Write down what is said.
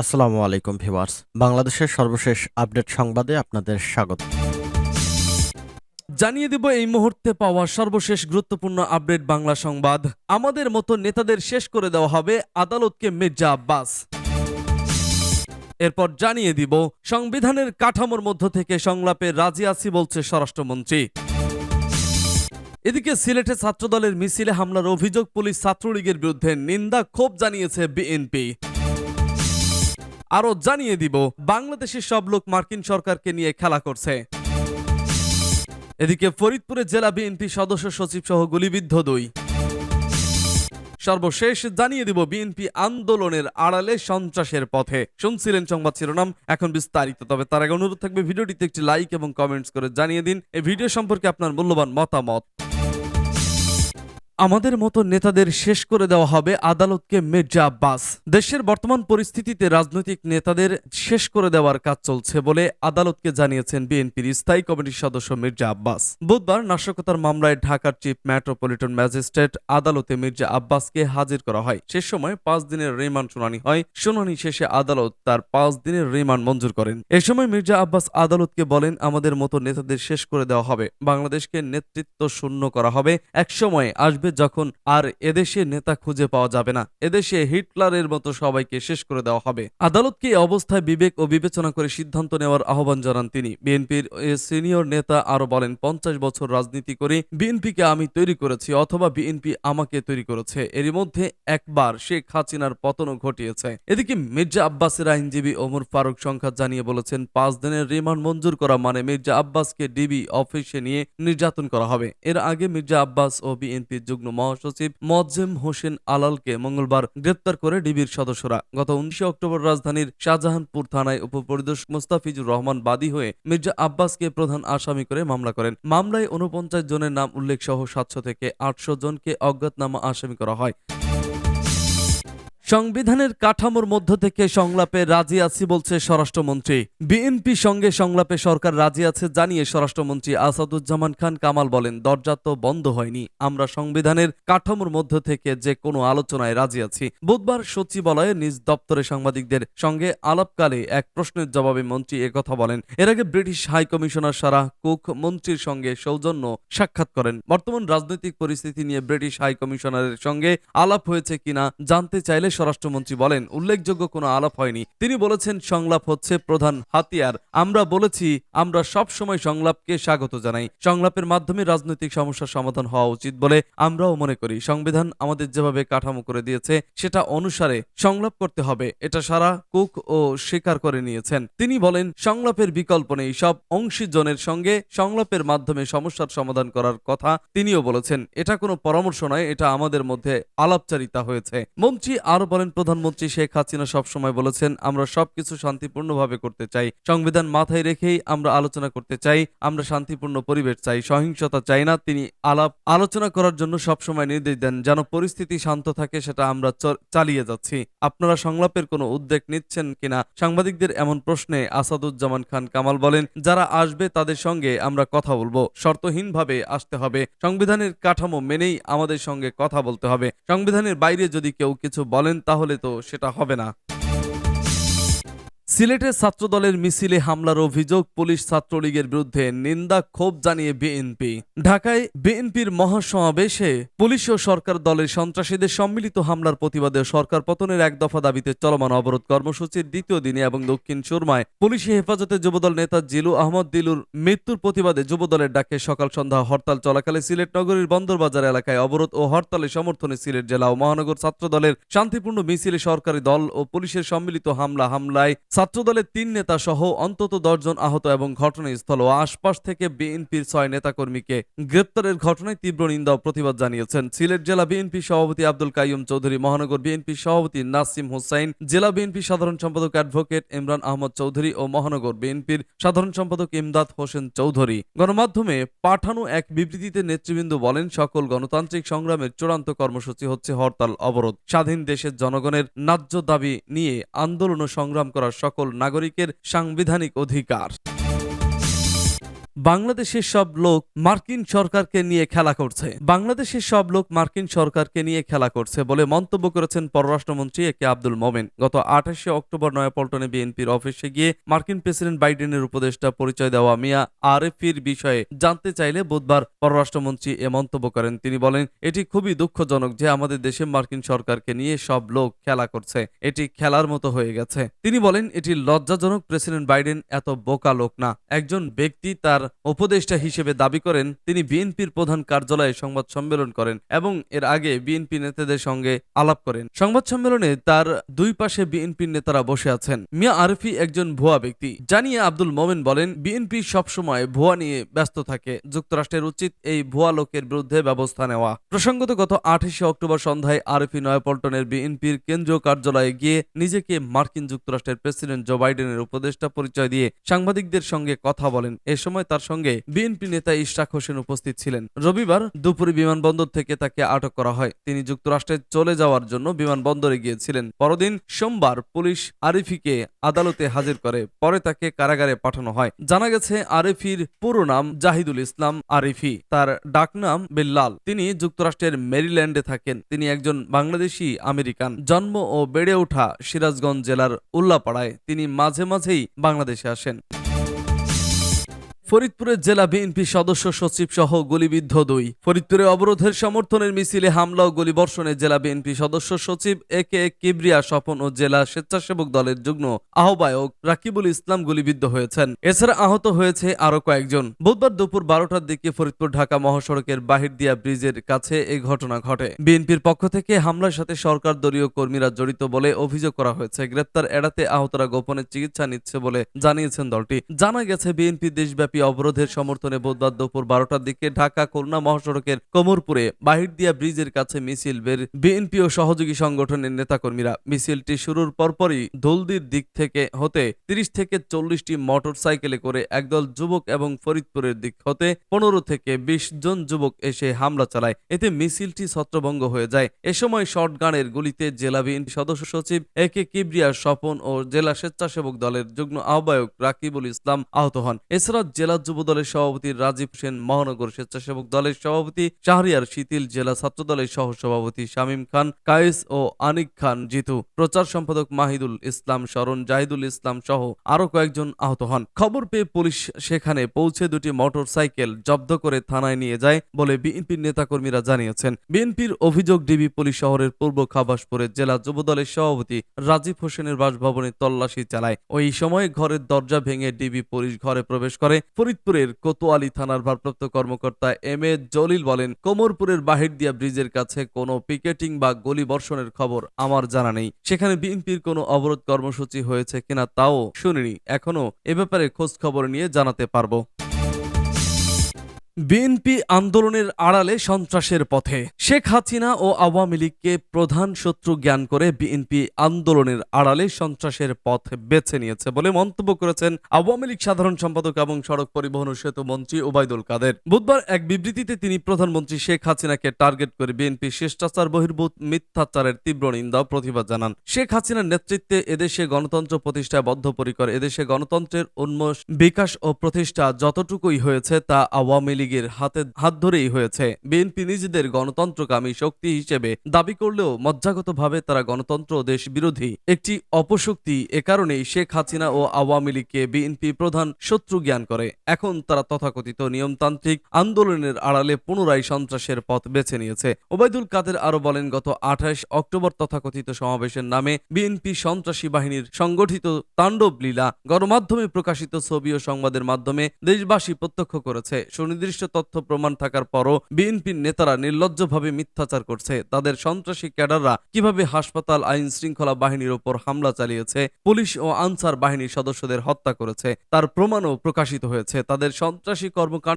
আসসালামু আলাইকুম ভিউয়ার্স। বাংলাদেশের সর্বশেষ আপডেট সংবাদে আপনাদের স্বাগত। জানিয়ে দিব এই মুহূর্তে পাওয়া সর্বশেষ গুরুত্বপূর্ণ আপডেট বাংলা সংবাদ। আমাদের মতো নেতাদের শেষ করে দেওয়া হবে আদালতকে মির্জা আব্বাস। এরপর জানিয়ে দিব, সংবিধানের কাঠামোর মধ্য থেকে সংলাপে রাজি আছি বলছে স্বরাষ্ট্রমন্ত্রী। এদিকে সিলেটে ছাত্রদলের মিছিলে হামলার অভিযোগ পুলিশ ছাত্রলীগের বিরুদ্ধে নিন্দা ক্ষোভ জানিয়েছে বিএনপি। আরও জানিয়ে দিব, বাংলাদেশের সব লোক মার্কিন সরকারকে নিয়ে খেলা করছে। এদিকে ফরিদপুরে জেলা বিএনপি সদস্য সচিব সহ গুলিবিদ্ধ দুই। সর্বশেষ জানিয়ে দিব, বিএনপি আন্দোলনের আড়ালে সন্ত্রাসের পথে। শুনছিলেন সংবাদ শিরোনাম, এখন বিস্তারিত। তবে তার আগে অনুরোধ থাকবে, ভিডিওটিতে একটি লাইক এবং কমেন্টস করে জানিয়ে দিন। এই ভিডিও সম্পর্কে আপনার মূল্যবান মতামত। আমাদের মতো নেতাদের শেষ করে দেওয়া হবে আদালতকে মির্জা আব্বাস। দেশের বর্তমান পরিস্থিতিতে রাজনৈতিক নেতাদের শেষ করে দেওয়ার কাজ চলছে বলে আদালতকে জানিয়েছেন বিএনপির স্থায়ী কমিটির সদস্য মির্জা আব্বাস। বুধবার নাশকতার মামলায় ঢাকার চিফ মেট্রোপলিটন ম্যাজিস্ট্রেট আদালতে মির্জা আব্বাসকে হাজির করা হয়। সে সময় পাঁচ দিনের রিমান্ড শুনানি হয়। শুনানি শেষে আদালত তার পাঁচ দিনের রিমান্ড মঞ্জুর করেন। এ সময় মির্জা আব্বাস আদালতকে বলেন, আমাদের মতো নেতাদের শেষ করে দেওয়া হবে। বাংলাদেশকে নেতৃত্ব শূন্য করা হবে। এক সময় আসবে যখন আর এদেশে নেতা খুঁজে পাওয়া যাবে না। এদেশে হিটলারের মতো সবাইকে শেষ করে দেওয়া হবে। আদালতকে এই অবস্থায় বিবেক ও বিবেচনা করে সিদ্ধান্ত নেওয়ার আহ্বান জানান তিনি। বিএনপির সিনিয়র নেতা আরও বলেন, পঞ্চাশ বছর রাজনীতি করে বিএনপিকে আমি তৈরি করেছি অথবা বিএনপি আমাকে তৈরি করেছে। এরই মধ্যে একবার শেখ হাসিনার পতনও ঘটিয়েছে। এদিকে মির্জা আব্বাসের আইনজীবী ওমর ফারুক সংখ্যা জানিয়ে বলেছেন, পাঁচ দিনের রিমান্ড মঞ্জুর করা মানে মির্জা আব্বাসকে ডিবি অফিসে নিয়ে নির্যাতন করা হবে। এর আগে মির্জা আব্বাস ও বিএনপির যুগ্ম মহাসচিব মজ্জেম হোসেন আলালকে মঙ্গলবার গ্রেপ্তার করে ডিবির সদস্যরা। গত উনিশে অক্টোবর রাজধানীর শাহজাহানপুর থানায় উপপরিদর্শক মোস্তাফিজুর রহমান বাদী হয়ে মির্জা আব্বাসকে প্রধান আসামি করে মামলা করেন। মামলায় উনপঞ্চাশ জনের নাম উল্লেখ সহ সাতশো থেকে আটশো জনকে অজ্ঞাতনামা আসামি করা হয়। সংবিধানের কাঠামোর মধ্য থেকে সংলাপে রাজি আছি বলছে স্বরাষ্ট্রমন্ত্রী। বিএনপি সঙ্গে সংলাপে সরকার রাজি আছে জানিয়ে স্বরাষ্ট্রমন্ত্রী আসাদুজ্জামান খান কামাল বলেন, দরজা তো বন্ধ হয়নি। আমরা সংবিধানের কাঠামোর মধ্য থেকে যে কোনো আলোচনায় রাজি আছি। বুধবার সচিবালয়ে নিজ দপ্তরে সাংবাদিকদের সঙ্গে আলাপকালে এক প্রশ্নের জবাবে মন্ত্রী একথা বলেন। এর আগে British high commissioner Sarah Cook মন্ত্রীর সঙ্গে সৌজন্য সাক্ষাৎ করেন। বর্তমান রাজনৈতিক পরিস্থিতি নিয়ে ব্রিটিশ হাই কমিশনারের সঙ্গে আলাপ হয়েছে কিনা জানতে চাইলে স্বরাষ্ট্রমন্ত্রী বলেন, উল্লেখযোগ্য কোনো আলাপ হয়নি। তিনি বলেছেন, সংলাপ হচ্ছে প্রধান হাতিয়ার। আমরা বলেছি, আমরা সব সময় সংলাপকে স্বাগত জানাই। সংলাপের মাধ্যমে রাজনৈতিক সমস্যার সমাধান হওয়া উচিত বলে আমরাও মনে করি। সংবিধান আমাদের যেভাবে কাঠামো করে দিয়েছে, সেটা অনুসারে সংলাপ করতে হবে। এটা সারা কুক ও স্বীকার করে নিয়েছেন। তিনি বলেন, সংলাপের বিকল্প নেই। সব অংশীজনের সঙ্গে সংলাপের মাধ্যমে সমস্যার সমাধান করার কথা তিনিও বলেছেন। এটা কোনো পরামর্শ নয়, এটা আমাদের মধ্যে আলাপচারিতা হয়েছে। মন্ত্রী আরও বলেন, প্রধানমন্ত্রী শেখ হাসিনা সবসময় বলেছেন, আমরা সবকিছু শান্তিপূর্ণভাবে করতে চাই। সংবিধান মাথায় রেখেই আমরা আলোচনা করতে চাই, আমরা শান্তিপূর্ণ পরিবেশ চাই, সহিংসতা চাই না। তিনি আলাপ, আলোচনা করার জন্য সবসময় নির্দেশ দেন, যেন পরিস্থিতি শান্ত থাকে, সেটা আমরা চালিয়ে যাচ্ছি। আপনারা সংলাপের কোনো উদ্যোগ নিচ্ছেন কিনা? সাংবাদিকদের এমন প্রশ্নে আসাদুজ্জামান খান কামাল বলেন, যারা আসবে তাদের সঙ্গে আমরা কথা বলব। শর্তহীনভাবে আসতে হবে। সংবিধানের কাঠামো মেনেই আমাদের সঙ্গে কথা বলতে হবে। সংবিধানের বাইরে যদি কেউ কিছু বলেন তাহলে তো সেটা হবে না। সিলেটে ছাত্রদলের মিছিলে হামলার অভিযোগ পুলিশ ছাত্রলীগের বিরুদ্ধে নিন্দা ক্ষোভ জানিয়ে বিএনপি। ঢাকায় বিএনপির মহাসমাবেশে পুলিশ ও সরকার দলের সন্ত্রাসীদের সম্মিলিত হামলার প্রতিবাদে সরকার পতনের এক দফা দাবিতে চলমান অবরোধ কর্মসূচির দ্বিতীয় দিনে এবং দক্ষিণ সুরমায় পুলিশি হেফাজতে যুবদল নেতা জিলু আহমদ দিলুর মৃত্যুর প্রতিবাদে যুবদলের ডাকে সকাল সন্ধ্যা হরতাল চলাকালে সিলেট নগরীর বন্দরবাজার এলাকায় অবরোধ ও হরতালের সমর্থনে সিলেট জেলা ও মহানগর ছাত্রদলের শান্তিপূর্ণ মিছিলে সরকারি দল ও পুলিশের সম্মিলিত হামলা হামলায় ছাত্রদলের তিন নেতা সহ অন্তত দশজন আহত এবং ঘটনাস্থল ও আশপাশ থেকে বিএনপির ছয় নেতাকর্মীকে গ্রেপ্তারের ঘটনায় তীব্র নিন্দা ও প্রতিবাদ জানিয়েছেন। সিলেট জেলা বিএনপি সভাপতি আব্দুল কাইয়ুম চৌধুরী, মহানগর বিএনপি সভাপতি নাসিম হোসাইন জেলা বিএনপি সাধারণ সম্পাদক অ্যাডভোকেট ইমরান আহমদ চৌধুরী ও মহানগর বিএনপির সাধারণ সম্পাদক ইমদাদ হোসেন চৌধুরী। গণমাধ্যমে পাঠানো এক বিবৃতিতে নেতৃবৃন্দ বলেন, সকল গণতান্ত্রিক সংগ্রামের চূড়ান্ত কর্মসূচি হচ্ছে হরতাল অবরোধ। স্বাধীন দেশের জনগণের ন্যায্য দাবি নিয়ে আন্দোলন ও সংগ্রাম করার সকল নাগরিকের সাংবিধানিক অধিকার। বাংলাদেশের সব লোক মার্কিন সরকারকে নিয়ে খেলা করছে। বাংলাদেশের সব লোক মার্কিন সরকারকে নিয়ে খেলা করছে বলে মন্তব্য করেছেন পররাষ্ট্রমন্ত্রী এ কে আব্দুল মোমেন। গত আঠাশে অক্টোবর নয়াপল্টনে বিএনপির অফিসে গিয়ে মার্কিন প্রেসিডেন্ট বাইডেনের উপদেষ্টা পরিচয় দেওয়া মিয়া আরএফির বিষয়ে জানতে চাইলে বুধবার পররাষ্ট্রমন্ত্রী এ মন্তব্য করেন। তিনি বলেন, এটি খুবই দুঃখজনক যে আমাদের দেশে মার্কিন সরকারকে নিয়ে সব লোক খেলা করছে। এটি খেলার মতো হয়ে গেছে। তিনি বলেন, এটি লজ্জাজনক প্রেসিডেন্ট বাইডেন এত বোকা লোক না। একজন ব্যক্তি তার উপদেষ্টা হিসেবে দাবি করেন, তিনি বিএনপির প্রধান কার্যালয়ে সংবাদ সম্মেলন করেন এবং এর আগে বিএনপি নেতাদের সঙ্গে আলাপ করেন। সংবাদ সম্মেলনে তার দুই পাশে বিএনপির নেতারা বসে আছেন। মিয়া আরফি একজন ভুয়া ব্যক্তি। জানিয়ে আব্দুল মোমেন বলেন, বিএনপি সবসময় ভুয়া নিয়ে ব্যস্ত থাকে। যুক্তরাষ্ট্রের উচিত এই ভুয়া লোকের বিরুদ্ধে ব্যবস্থা নেওয়া। প্রসঙ্গত গত আঠাশে অক্টোবর সন্ধ্যায় আরফি নয়াপল্টনের বিএনপির কেন্দ্রীয় কার্যালয়ে গিয়ে নিজেকে মার্কিন যুক্তরাষ্ট্রের প্রেসিডেন্ট জো বাইডেনের উপদেষ্টা পরিচয় দিয়ে সাংবাদিকদের সঙ্গে কথা বলেন। এ সময় তার সঙ্গে বিএনপি নেতা ইশরাক হোসেন উপস্থিত ছিলেন। রবিবার দুপুরে বিমানবন্দর থেকে তাকে আটক করা হয়। তিনি যুক্তরাষ্ট্রে চলে যাওয়ার জন্য বিমানবন্দরে গিয়েছিলেন। পরদিন সোমবার পুলিশ আরিফিকে আদালতে হাজির করে। পরে তাকে কারাগারে পাঠানো হয়। জানা গেছে, আরিফির পুরো নাম জাহিদুল ইসলাম আরিফি। তার ডাকনাম বিল্লাল। তিনি যুক্তরাষ্ট্রের মেরিল্যান্ডে থাকেন। তিনি একজন বাংলাদেশি আমেরিকান। জন্ম ও বেড়ে ওঠা সিরাজগঞ্জ জেলার উল্লাপাড়ায় তিনি মাঝে মাঝেই বাংলাদেশে আসেন। ফরিদপুরের জেলা বিএনপি সদস্য সচিব সহ গুলিবিদ্ধ দুই। ফরিদপুরে অবরোধের সমর্থনের মিছিলে হামলা ও গুলিবর্ষণে জেলা বিএনপি সদস্য সচিব এ কে কিবরিয়া স্বপন ও জেলা স্বেচ্ছাসেবক দলের যুগ্ম আহ্বায়ক রাকিবুল ইসলাম গুলিবিদ্ধ হয়েছেন। এছাড়া আহত হয়েছে আরও কয়েকজন। বুধবার দুপুর বারোটার দিকে ফরিদপুর ঢাকা মহাসড়কের বাহির দিয়া ব্রিজের কাছে এই ঘটনা ঘটে। বিএনপির পক্ষ থেকে হামলার সাথে সরকার দলীয় কর্মীরা জড়িত বলে অভিযোগ করা হয়েছে। গ্রেপ্তার এড়াতে আহতরা গোপনে চিকিৎসা নিচ্ছে বলে জানিয়েছেন দলটি। জানা গেছে, বিএনপি দেশব্যাপী অবরোধের সমর্থনে বুধবার দুপুর বারোটার দিকে ঢাকা, খুলনা মহাসড়কের কোমরপুরে বাহিরদিয়া ব্রিজের কাছে মিছিল বের বিএনপি ও সহযোগী সংগঠনের নেতাকর্মীরা। মিছিলটি শুরুর পরপরই দলদির দিক থেকে হতে তিরিশ থেকে চল্লিশটি মোটর সাইকেলে করে একদল যুবক এবং ফরিদপুরের দিক হতে পনেরো থেকে বিশ জন যুবক এসে হামলা চালায়। এতে মিছিলটি ছত্রভঙ্গ হয়ে যায়। এ সময় শটগানের গুলিতে জেলা বিএনপি সদস্য সচিব এ কে কিবরিয়া স্বপন ও জেলা স্বেচ্ছাসেবক দলের যুগ্ম আহ্বায়ক রাকিবুল ইসলাম আহত হন। এছাড়া জেলা যুব দলের সভাপতি রাজীব সেন, মহানগর স্বেচ্ছাসেবক দলের সভাপতি শাহরিয়ার শীতিল জেলা ছাত্র দলের সহ সভাপতি শামীম খান, কায়েস ও আনিক খান জিতু। প্রচার সম্পাদক মাহিদুল ইসলাম শরণ, জাহিদুল ইসলাম সহ আরও কয়েকজন আহত হন। খবর পেয়ে পুলিশ সেখানে পৌঁছে দুটি মোটর সাইকেল জব্দ করে থানায় নিয়ে যায় বলে বিএনপির নেতাকর্মীরা জানিয়েছেন। বিএনপির অভিযোগ, ডিবি পুলিশ শহরের পূর্ব খাবাসপুরে জেলা যুবদলের সভাপতি রাজীব হোসেনের বাসভবনে তল্লাশি চালায়। ওই সময় ঘরের দরজা ভেঙে ডিবি পুলিশ ঘরে প্রবেশ করে। ফরিদপুরের কোতোয়ালি থানার ভারপ্রাপ্ত কর্মকর্তা এম এ জলিল বলেন, কোমরপুরের বাহির দিয়া ব্রিজের কাছে কোনো পিকেটিং বা গুলি বর্ষণের খবর আমার জানা নেই। সেখানে বিএনপির কোনো অবরোধ কর্মসূচি হয়েছে কিনা তাও শুনিনি। এখনও এ ব্যাপারে খোঁজ খবর নিয়ে জানাতে পারব। বিএনপি আন্দোলনের আড়ালে সন্ত্রাসের পথে। শেখ হাসিনা ও আওয়ামী লীগকে প্রধান শত্রু জ্ঞান করে বিএনপি আন্দোলনের আড়ালে সন্ত্রাসের পথ বেছে নিয়েছে বলে মন্তব্য করেছেন আওয়ামী লীগ সাধারণ সম্পাদক এবং সড়ক পরিবহন ও সেতু মন্ত্রী ওবায়দুল কাদের। বুধবার এক বিবৃতিতে তিনি প্রধানমন্ত্রী শেখ হাসিনাকে টার্গেট করে বিএনপি শিষ্টাচার, বহির্ভূত মিথ্যাচারের তীব্র নিন্দা প্রতিবাদ জানান। শেখ হাসিনার নেতৃত্বে এদেশে গণতন্ত্র প্রতিষ্ঠায় বদ্ধপরিকর এদেশে গণতন্ত্রের উন্মোষ, বিকাশ ও প্রতিষ্ঠা যতটুকুই হয়েছে তা আওয়ামী লীগের হাতে হাত ধরেই হয়েছে। বিএনপি নিজেদের গণতন্ত্রকামী শক্তি হিসেবে দাবি করলেও মজ্জাগতভাবে তারা গণতন্ত্র দেশ বিরোধী। একটি অপশক্তি এ কারণেই শেখ হাসিনা ও আওয়ামী লীগকে বিএনপি প্রধান শত্রু জ্ঞান করে। এখন তারা তথাকথিত নিয়মতান্ত্রিক আন্দোলনের আড়ালে পুনরায় সন্ত্রাসের পথ বেছে নিয়েছে। ওবায়দুল কাদের আরও বলেন, গত আঠাশ অক্টোবর তথাকথিত সমাবেশের নামে বিএনপি সন্ত্রাসী বাহিনীর সংগঠিত তাণ্ডব লীলা গণমাধ্যমে প্রকাশিত ছবি ও সংবাদের মাধ্যমে দেশবাসী প্রত্যক্ষ করেছে। সুনির্দিষ্ট তথ্য প্রমাণ থাকার পরও বিএনপির নেতারা নির্লজ্জভাবে মিথ্যাচার করছে। তাদের সন্ত্রাসী ক্যাডাররা কীভাবে হাসপাতাল, আইন শৃঙ্খলা বাহিনীর ওপর হামলা চালিয়েছে, পুলিশ ও আনসার বাহিনীর সদস্যদের হত্যা করেছে, তার প্রমাণও প্রকাশিত হয়েছে। তাদের সন্ত্রাসী কর্মকাণ্ড